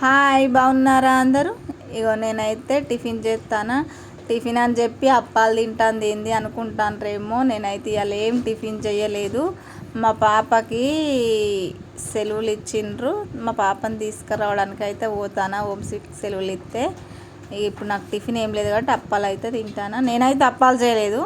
Hi బాగున్నారా అందరూ? ఇగో నేనైతే టిఫిన్ చేస్తానా. టిఫిన్ అని చెప్పి అప్పాలు తింటాను ఏంది అనుకుంటానరేమో. నేనైతే ఇవాళ ఏం టిఫిన్ చేయలేదు. మా పాపకి సెలవులు ఇచ్చిండ్రు. మా పాపని తీసుకురావడానికి అయితే పోతానా హోమ్సిక్ సెలవులు ఇస్తే ఇప్పుడు నాకు టిఫిన్ ఏం లేదు కాబట్టి అప్పాలు అయితే తింటానా. నేనైతే అప్పాలు చేయలేదు.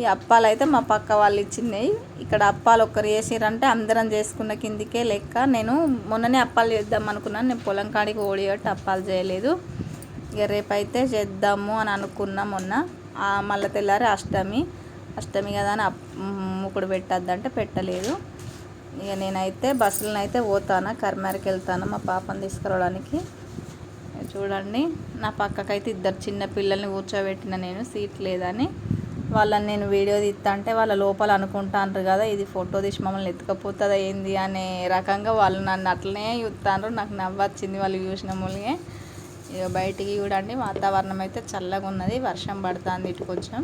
ఈ అప్పాలు అయితే మా పక్క వాళ్ళు ఇచ్చినాయి. ఇక్కడ అప్పాలు ఒక్కరు చేసిరంటే అందరం చేసుకున్న కిందికే లెక్క. నేను మొన్ననే అప్పాలు చేద్దాం అనుకున్నాను. నేను పొలం కాడికి ఓడిగట్టు అప్పాలు చేయలేదు. ఇక రేపైతే చేద్దాము అని అనుకున్నా మొన్న. ఆ మళ్ళీ తెల్లారి అష్టమి. అష్టమి కదా అని అప్- ముకుడు పెట్టద్దంటే పెట్టలేదు. ఇక నేనైతే బస్సులను అయితే పోతాను కర్మారికి వెళ్తాను మా పాపని తీసుకురావడానికి. చూడండి నా పక్కకైతే ఇద్దరు చిన్న పిల్లల్ని కూర్చోబెట్టిన నేను. సీట్ లేదని. వాళ్ళని నేను వీడియో తీస్తా అంటే వాళ్ళ లోపల అనుకుంటాను కదా ఇది ఫోటో తీసి మమ్మల్ని ఎత్తుకపోతుందా ఏంది అనే రకంగా వాళ్ళు నన్ను అట్లనే చూస్తాండ్రు నాకు నవ్వొచ్చింది వాళ్ళు చూసిన మూలిగే ఇక బయటికి చూడండి వాతావరణం అయితే చల్లగా ఉన్నది వర్షం పడుతుంది ఇటు కొంచెం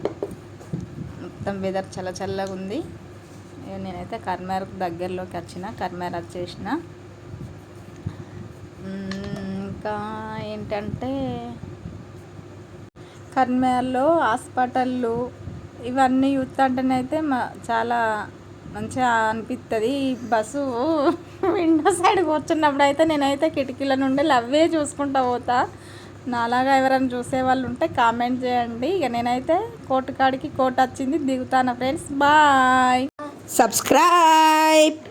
మొత్తం వెదర్ చల్ల చల్లగా ఉంది. నేనైతే కర్మార్ దగ్గరలోకి వచ్చిన కర్మేర్ వచ్చేసిన ఇంకా ఏంటంటే కర్మేర్లో హాస్పిటళ్ళు ఇవన్నీ చూస్తుంటేనైతే మా చాలా మంచిగా అనిపిస్తుంది ఈ బస్సు విండో సైడ్ కూర్చున్నప్పుడు అయితే నేనైతే కిటికీల నుండి అవే చూసుకుంటా పోతా. నాలాగా ఎవరైనా చూసే వాళ్ళు ఉంటే కామెంట్ చేయండి. ఇక నేనైతే కోటు కాడికి కోట వచ్చింది. దిగుతాను ఫ్రెండ్స్. బాయ్. సబ్స్క్రైబ్.